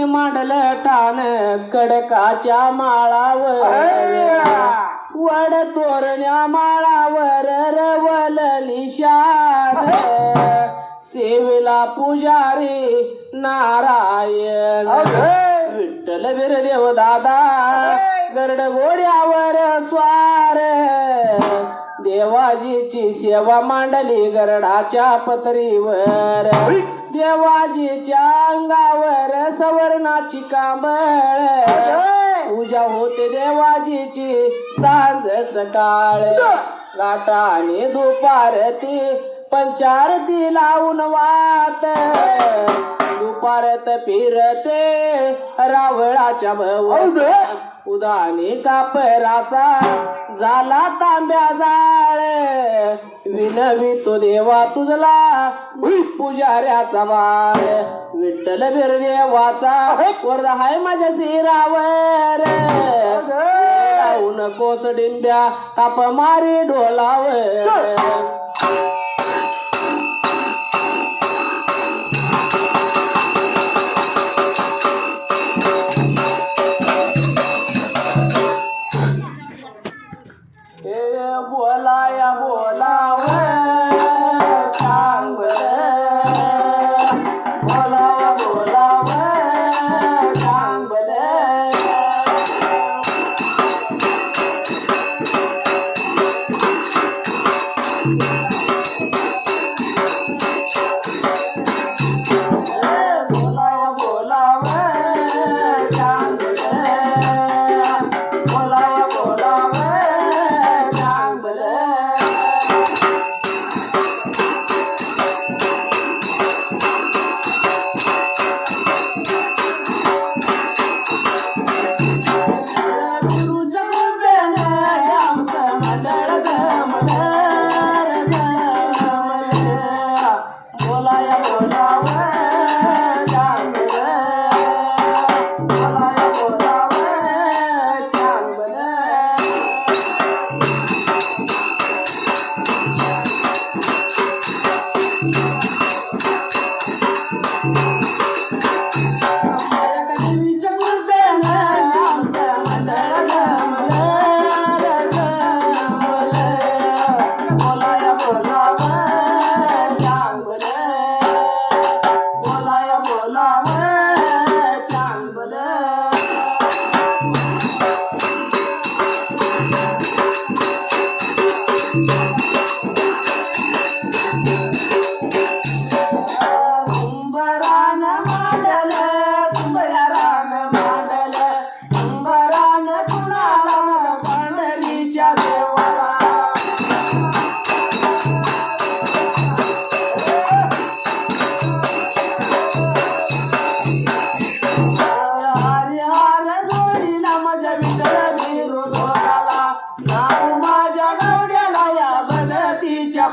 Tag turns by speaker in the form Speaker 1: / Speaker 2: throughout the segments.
Speaker 1: बिरुनी मांडलं कडकाच्या माळावर. वड तोरण्या माळावर रवलली शान सेवेला पुजारी नारायण. विठ्ठल बिरदेव दादा. गरड घोड्यावर स्वार. देवाजीची सेवा मांडली गरडाच्या पत्रीवर. देवाजीच्या अंगावर सवर्णाची कांबळ. पूजा होते देवाजीची सांज सकाळ. गाठाने दुपारती पंचारती लावून वात दुपारत फिरते रावळाच्या भव उदानी कापराचा झाला तांब्या जाळ. विनवी तो देवा तुझला पुजाऱ्याचा बाळ विठ्ठल बिरदेवाचा वरदा हाय माझ्या शिरावर. नकोस डिंब्या काप मारी ढोलावर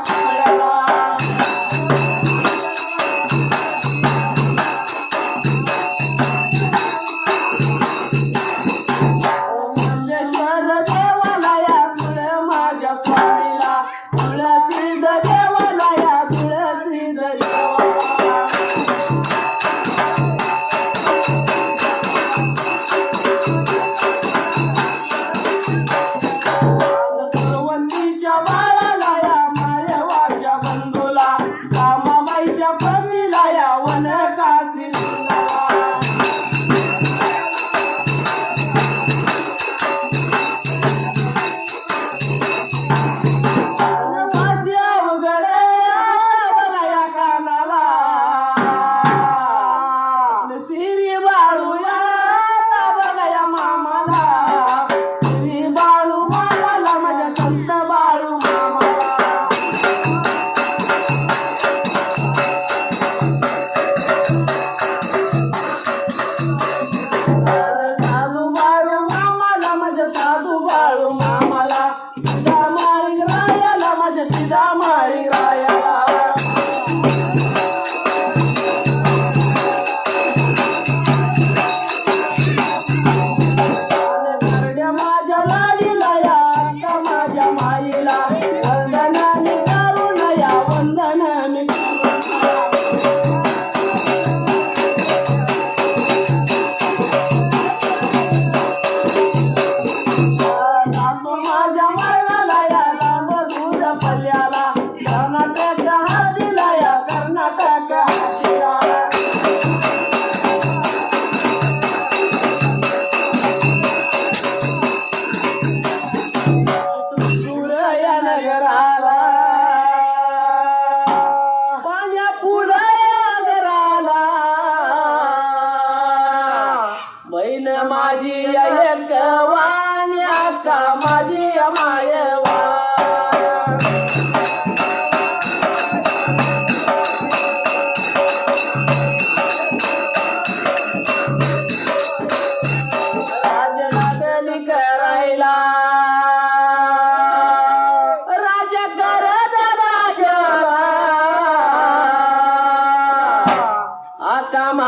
Speaker 1: Thank.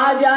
Speaker 1: माझ्या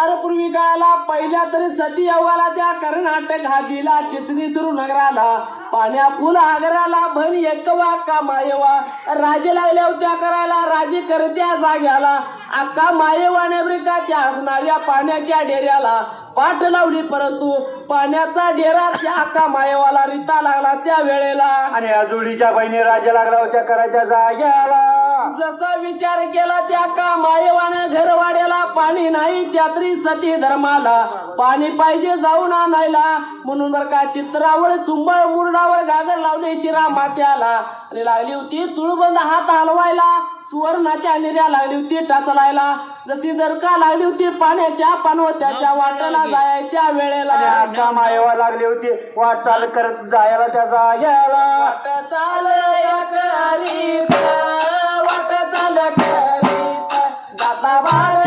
Speaker 1: फार पूर्वी काळाला पहिल्या तरी सती अवघाला त्या कर्नाटक हातीला चिचणी सुरू नगराला. पाण्या फुल आगराला भन एकवा का मायवा. राजे लागल्या होत्या करायला राजे करत्या जाग्याला. अक्का मायेवाने का त्या असणाऱ्या पाण्याच्या डेऱ्याला. पाठ लावली परंतु पाण्याचा डेरा त्या अक्का मायवाला रिता लागला त्या वेळेला.
Speaker 2: आणि आजुडीच्या बहिणी राजा लागला होत्या करायच्या जाग्याला.
Speaker 1: जसा विचार केला त्या का मायेवानं घरवाड्याला पाणी नाही त्यातरी सती धर्माला. पाणी पाहिजे जाऊन आणायला. म्हणून बर का चित्रावर चुंबळ मुरडावर गागर लावले शिरा मात्याला. आणि लागली होती चुळबंद हात हलवायला. सुवर्णाच्या निर्या लागली होती टाचलायला. जशी जर का लागली होती पाण्याच्या पानवत्याच्या वाटेला जाय त्या वेळेला.
Speaker 2: मायवा लागली होती. वाटचाल करत जायला त्या जाग्याला
Speaker 1: वाट चाल वाट चाल करीत जाता वार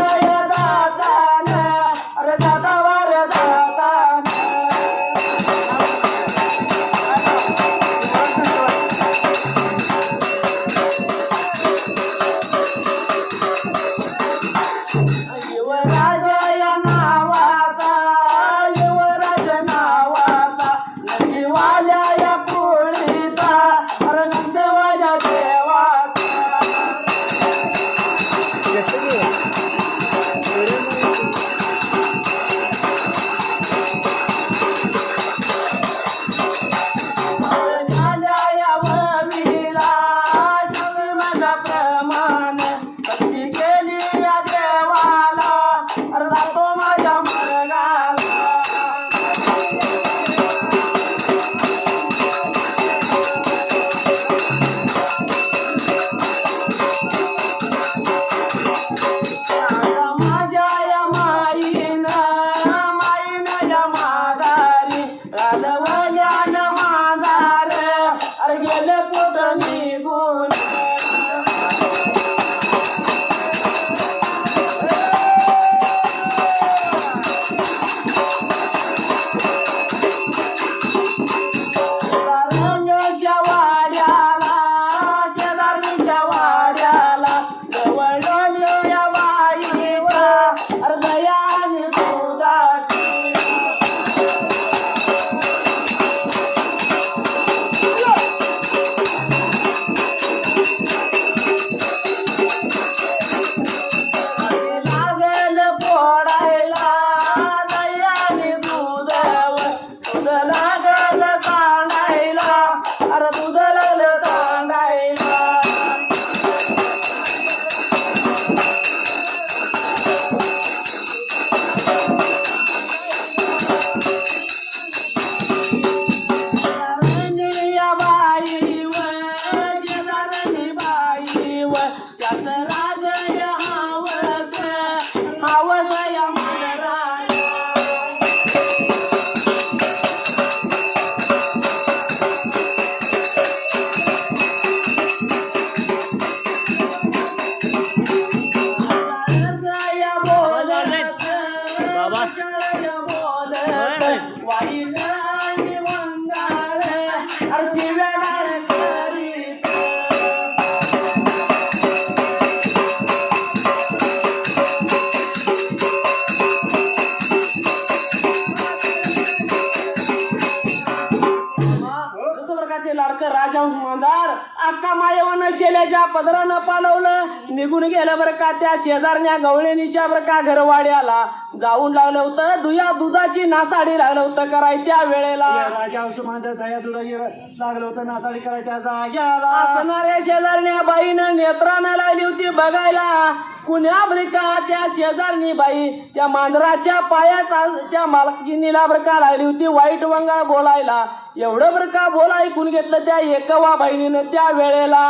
Speaker 1: शेल्याच्या पदरानं पालवलं. निघून गेलं बरं का त्या शेजारण्या गवळणीच्या बरं का घरवाड्याला. जाऊन लागलं होतं. दुया दुधाची नासाडी लागलं होतं कराय त्या वेळेला.
Speaker 2: राजा औषमांचा दया दुधाची लागलं होतं नासाडी करायच्या जाग्याला.
Speaker 1: असणाऱ्या शेजारण्या बाईनं नेत्रानं लागली होती बघायला. कुण्या ब्रिका त्या शेजारणी बाई त्या मांजराच्या पायात त्या मालकीनीला ब्रका लागली होती वाईट वंगा बोलायला. एवढं ब्रका बोला ऐकून घेतलं त्या एकवा बहिणीनं त्या वेळेला?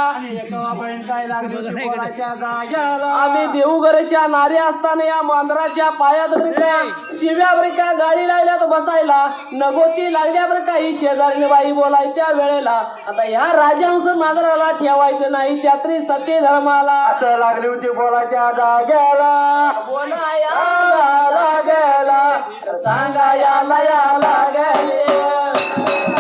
Speaker 2: लागली
Speaker 1: आम्ही देवघरच्या नारे असताना या मांजराच्या पायात शिव्या ब्रिका गाडी लागल्यात बसायला? नगोती लागल्या बरं का ही शेजारणी बाई बोलाय त्या वेळेला? आता ह्या राजहंस मांजराला ठेवायचं नाही त्यात्री सत्य धर्माला
Speaker 2: असं लागली होती बोलायच्या जाग्याला.
Speaker 1: बोलाया सांगायाला याला गेले देवघरच्या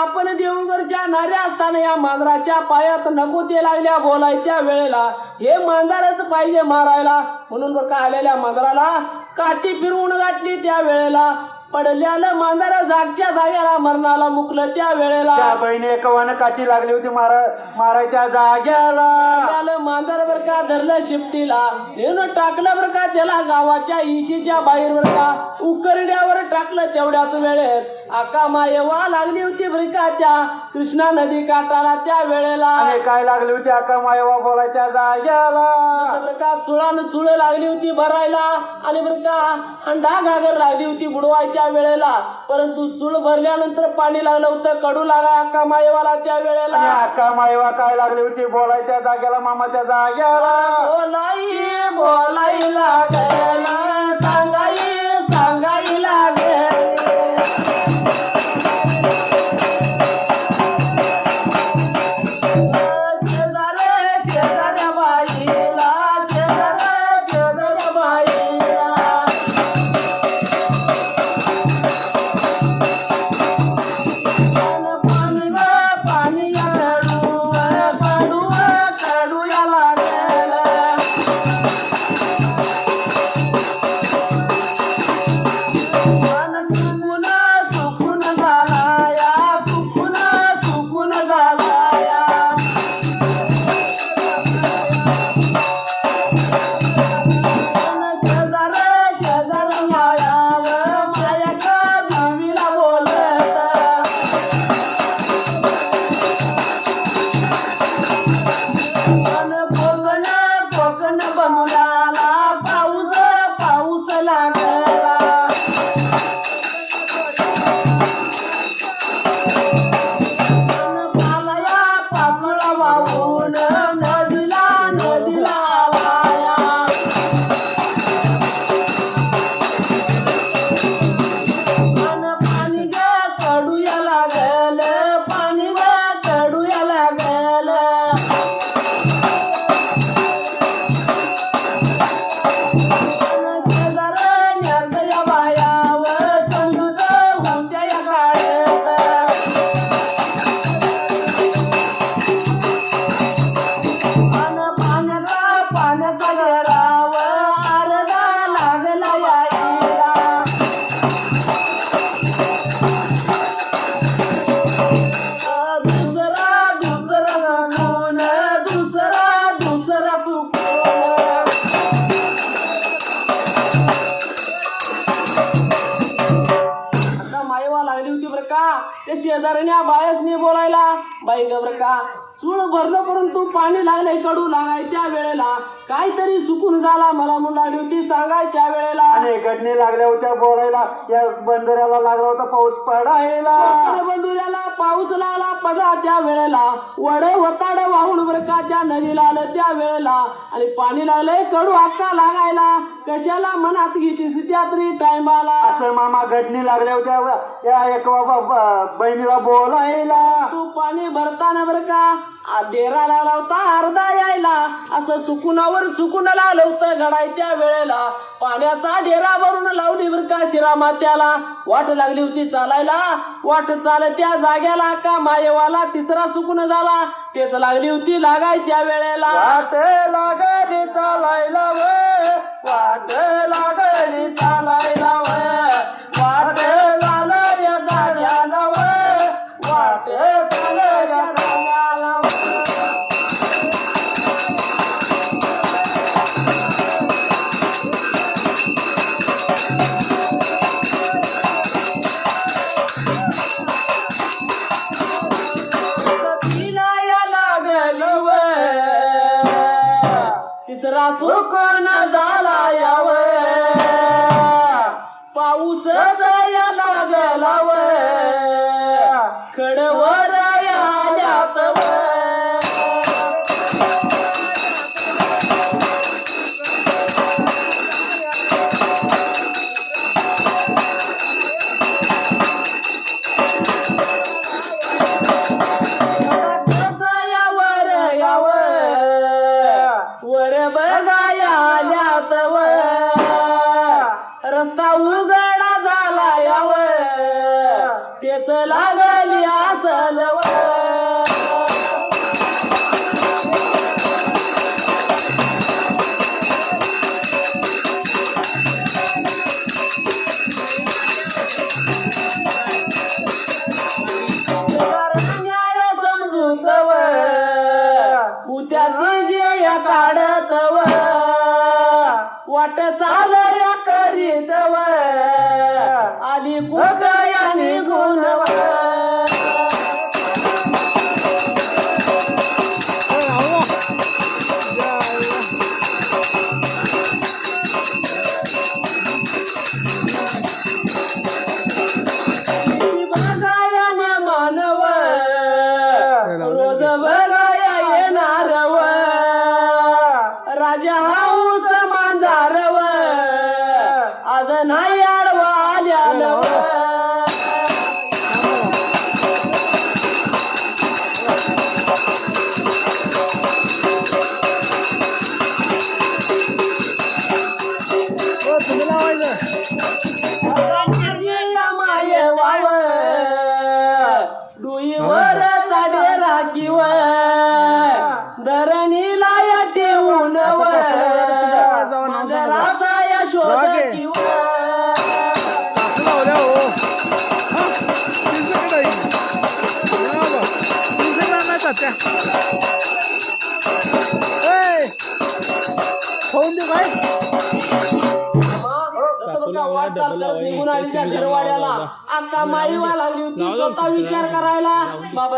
Speaker 1: आपण देवघरच्या नाऱ्या असताना या मांजराच्या पायात नको ते लागल्या बोलाय त्या वेळेला हे मांजरच पाहिजे मारायला. म्हणून बरं का आलेल्या मांजराला काठी फिरवून गाठली त्या वेळेला. पडल्याला मांजर जागच्या जाग्याला मरणाला मुकलं त्या वेळेला.
Speaker 2: त्या बहिणी एकवानं काठी लागली होती मारा मारायच्या जाग्याला.
Speaker 1: त्याला मांजर बर का धरलं शिफ्टीला. नेऊन टाकलं बर का त्याला गावाच्या इशीच्या बाहेर बर का. उकरड्यावर टाकलं तेवढ्याच वेळेत. आका मायवा लागली होती बर का त्या. कृष्णा नदी काठाला त्या वेळेला
Speaker 2: आणि काय लागली होती अक्का मायवा बोलायच्या जाग्याला?
Speaker 1: बर का चुळानं चुळ लागली होती भरायला? आणि बर का हंडा घागर लागली होती बुडवाय त्या वेळेला? परंतु चुळ भरल्यानंतर पाणी लागलं होतं कडू लागा आका मायवाला त्या
Speaker 2: आणि
Speaker 1: वेळेला
Speaker 2: अक्का मायवा काय लागली होती? बोलायच्या जाग्याला मामाच्या जाग्याला.
Speaker 1: बोलाई बोलाई लागल? ते शेजाऱ्याने बायसने बोलायला बाई बर का चूळ भरलं परंतु पाणी लागलंय कडू लागाय त्या वेळेला. काहीतरी सुकून झाला मला मुलाडी होती सांगाय त्या वेळेला.
Speaker 2: आणि गडणी लागल्या होत्या बोलायला. या बंदऱ्याला लागला होता पाऊस पडायला.
Speaker 1: बंधुऱ्याला पाऊस लागला पडला त्या वेळेला. वड वताड वाहून बर का त्या नदीला आलं त्या वेळेला. आणि पाणी लागलंय कडू हक्का लागायला. कशाला मनात घेतीस त्या तरी टायमाला
Speaker 2: असं मामा गडणी लागल्या होत्या या एक बाबा बहिणीला बोलायला.
Speaker 1: तू पाणी भरताना बर का? आ, डेरा होता अर्धा यायला. असं सुकुनावर सुकून लागलं होतं घडाय त्या वेळेला. पाण्याचा डेरा भरून लावली बर का शिरामा त्याला वाट लागली होती चालायला. वाट चाल त्या जाग्याला का मायवाला तिसरा सुकून झाला. तेच लागली होती लागाय त्या वेळेला.
Speaker 2: वाट लागली चालायला व. वाट लागली चालायला
Speaker 1: चाल या करीत व आली कुठ या निघून
Speaker 2: खाऊन दे
Speaker 1: निघून आली त्या घरवाड्याला लागली होती स्वतः विचार करायला बाबा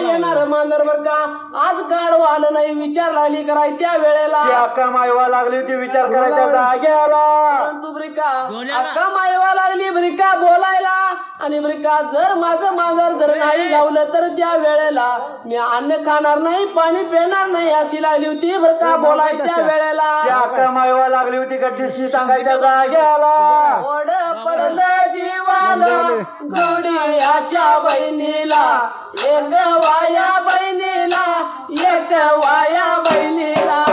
Speaker 1: येणार मांजर बर का आज गाडव आलं नाही विचार लागली कराय त्या वेळेला
Speaker 2: अक्का माईवा लागली होती विचार करायच्या जाग्याला
Speaker 1: परंतु ब्रिका. अक्का माईवा लागली ब्रिका. बोलायला. आणि ब्रिका जर माझं मांजर जर नाही गावलं तर त्या वेळेला मी अन्न खाणार नाही पाणी पिणार नाही अशी लागली होती ब्रिका बोलायच्या
Speaker 2: ती
Speaker 1: वेळेला
Speaker 2: अक्का मायवा लागली होती गड्डीशी सांगायच्या जाग्याला.
Speaker 1: ओढ पडलं जीवाला जोडियाच्या बहिणीला एक वाया बहिणीला एक वाया बहिणीला.